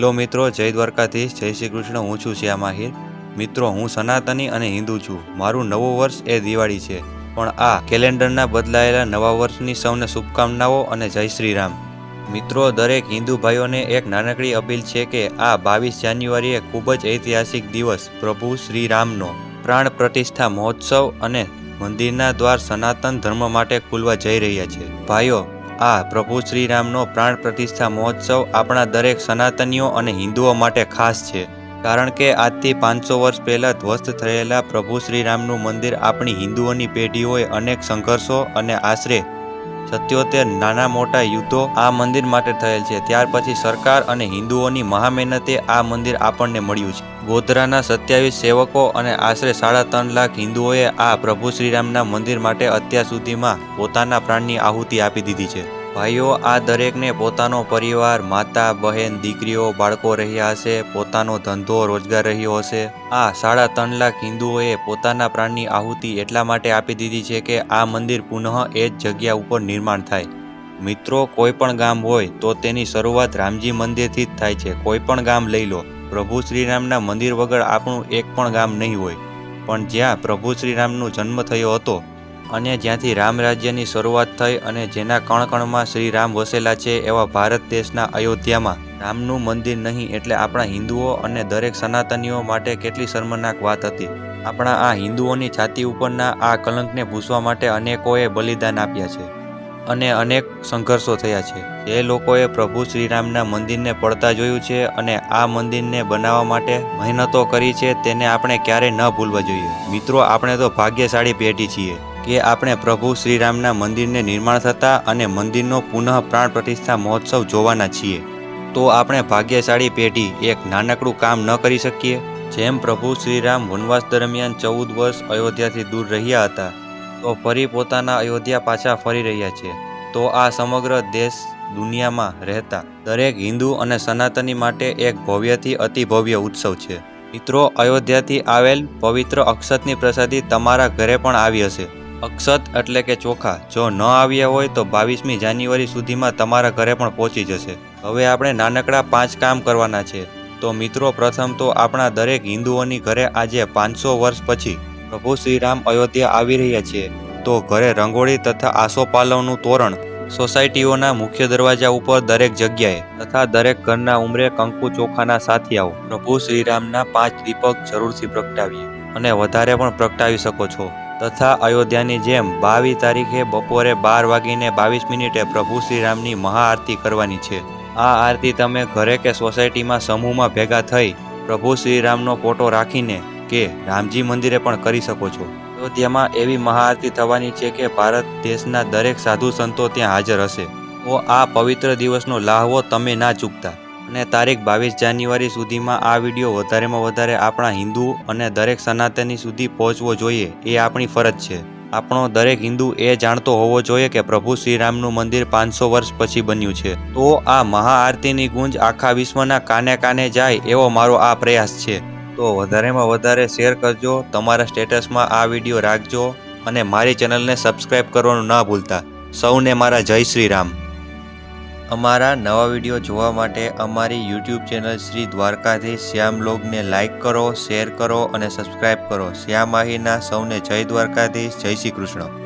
Hello મિત્રો, જય દ્વારકાધીશ, જય શ્રી કૃષ્ણ, હું છું શ્યામ આહિર. મિત્રો, હું સનાતની અને હિન્દુ છું. મારું નવું વર્ષ એ દિવાળી છે. પણ આ કેલેન્ડરના બદલાયેલા નવા વર્ષની સૌને શુભકામનાઓ અને જય શ્રી રામ મિત્રો, દરેક હિન્દુ ભાઈઓને એક નાનકડી અપીલ છે કે આ બાવીસ જાન્યુઆરીએ ખૂબ જ ઐતિહાસિક દિવસ, પ્રભુ શ્રી રામનો પ્રાણ પ્રતિષ્ઠા મહોત્સવ અને મંદિરના દ્વાર સનાતન ધર્મ માટે ખુલવા જઈ રહ્યા છે. ભાઈઓ આ પ્રભુ શ્રીરામનો પ્રાણ પ્રતિષ્ઠા મહોત્સવ આપણા દરેક સનાતનીઓ અને હિન્દુઓ માટે ખાસ છે. કારણ કે આજથી પાંચસો વર્ષ પહેલાં ધ્વસ્ત થયેલા પ્રભુ શ્રી રામનું મંદિર આપણી હિન્દુઓની પેઢીઓએ અનેક સંઘર્ષો અને આશરે સત્યોતેર નાના મોટા યુદ્ધો આ મંદિર માટે થયેલ છે. ત્યાર પછી સરકાર અને હિન્દુઓની મહામહેનતે આ મંદિર આપણને મળ્યું છે. ગોધરાના સત્યાવીસ સેવકો અને આશરે સાડા ત્રણ લાખ હિન્દુઓએ આ પ્રભુ શ્રીરામના મંદિર માટે અત્યાર સુધીમાં પોતાના પ્રાણની આહુતિ આપી દીધી છે. ભાઈઓ, આ દરેકને પોતાનો પરિવાર, માતા, બહેન, દીકરીઓ, બાળકો રહ્યા હશે, પોતાનો ધંધો રોજગાર રહ્યો હશે. આ સાડા ત્રણ લાખ હિન્દુઓએ પોતાના પ્રાણની આહુતિ એટલા માટે આપી દીધી છે કે આ મંદિર પુનઃ એ જ જગ્યા ઉપર નિર્માણ થાય. મિત્રો, કોઈ પણ ગામ હોય તો તેની શરૂઆત રામજી મંદિરથી જ થાય છે. કોઈ પણ ગામ લઈ લો. પ્રભુ શ્રીરામના મંદિર વગર આપણું એક પણ ગામ નહીં હોય. પણ જ્યાં પ્રભુ શ્રીરામનો જન્મ થયો હતો અને જ્યાંથી રામ રાજ્યની શરૂઆત થઈ અને જેના કણકણમાં શ્રી રામ વસેલા છે એવા ભારત દેશના અયોધ્યામાં. રામનું મંદિર નહીં એટલે આપણા હિન્દુઓ અને દરેક સનાતનીઓ માટે કેટલી શર્મનાક વાત હતી. આપણા આ હિન્દુઓની છાતી ઉપરના આ કલંકને ભૂસવા માટે અનેકોએ બલિદાન આપ્યા છે અને અનેક સંઘર્ષો થયા છે. જે લોકોએ પ્રભુ શ્રીરામના મંદિરને પડતા જોયું છે અને આ મંદિરને બનાવવા માટે મહેનતો કરી છે તેને આપણે ક્યારેય ન ભૂલવા જોઈએ. મિત્રો, આપણે તો ભાગ્યશાળી પેઢી છીએ. કે આપણે પ્રભુ શ્રીરામના મંદિરને નિર્માણ થતા અને મંદિરનો પુનઃ પ્રાણ પ્રતિષ્ઠા મહોત્સવ જોવાના છીએ. તો આપણે ભાગ્યશાળી પેઢી એક નાનકડું કામ ન કરી શકીએ? જેમ પ્રભુ શ્રીરામ વનવાસ દરમિયાન ચૌદ વર્ષ અયોધ્યાથી દૂર રહ્યા હતા, તો ફરી પોતાના અયોધ્યા પાછા ફરી રહ્યા છે. તો આ સમગ્ર દેશ દુનિયામાં રહેતા દરેક હિન્દુ અને સનાતની માટે એક ભવ્યથી અતિ ભવ્ય ઉત્સવ છે. મિત્રો, અયોધ્યાથી આવેલ પવિત્ર અક્ષતની પ્રસાદી તમારા ઘરે પણ આવી હશે. અક્ષત એટલે કે ચોખા. જો ન આવ્યા હોય તો બાવીસમી જાન્યુઆરી સુધીમાં તમારા ઘરે પણ પહોંચી જશે. હવે આપણે નાનકડા પાંચ કામ કરવાના છે. તો મિત્રો, પ્રથમ તો આપણા દરેક હિન્દુઓની ઘરે આજે પાંચસો વર્ષ પછી પ્રભુ શ્રીરામ અયોધ્યા આવી રહ્યા છે. તો ઘરે રંગોળી તથા આસોપાલવનું તોરણ, સોસાયટીઓના મુખ્ય દરવાજા ઉપર દરેક જગ્યાએ તથા દરેક ઘરના ઉંમરે કંકુ ચોખાના સાથિયાઓ પ્રભુ શ્રીરામના પાંચ દીપક જરૂરથી પ્રગટાવીએ અને વધારે પણ પ્રગટાવી શકો છો. તથા અયોધ્યાની જેમ બાવીસ તારીખે બપોરે બાર વાગીને બાવીસ મિનિટે પ્રભુ શ્રીરામની મહાઆરતી કરવાની છે. આ આરતી તમે ઘરે કે સોસાયટીમાં સમૂહમાં ભેગા થઈ પ્રભુ શ્રીરામનો ફોટો રાખીને કે રામજી મંદિરે પણ કરી શકો છો. અયોધ્યામાં એવી મહાઆરતી થવાની છે કે ભારત દેશના દરેક સાધુ સંતો ત્યાં હાજર હશે. તો આ પવિત્ર દિવસનો લાહવો તમે ના ચૂકતા. અને તારીખ બાવીસ જાન્યુઆરી સુધીમાં આ વીડિયો વધારેમાં વધારે આપણા હિન્દુ અને દરેક સનાતની સુધી પહોંચવો જોઈએ, એ આપણી ફરજ છે. આપણો દરેક હિન્દુ એ જાણતો હોવો જોઈએ કે પ્રભુ શ્રીરામનું મંદિર પાંચસો વર્ષ પછી બન્યું છે. તો આ મહાઆરતીની ગુંજ આખા વિશ્વના કાને કાને જાય એવો મારો આ પ્રયાસ છે. તો વધારેમાં વધારે શેર કરજો, તમારા સ્ટેટસમાં આ વીડિયો રાખજો અને મારી ચેનલને સબસ્ક્રાઈબ કરવાનું ના ભૂલતા. સૌને મારા જય શ્રી રામ અમારા નવા વીડિયો જોવા માટે અમારી યુટ્યુબ ચેનલ શ્રી દ્વારકાધીશ. શ્યામ લોગને લાઇક કરો શેર કરો અને સબસ્ક્રાઈબ કરો. શ્યામ આહીના સૌને જય દ્વારકાધીશ. જય શ્રી કૃષ્ણ.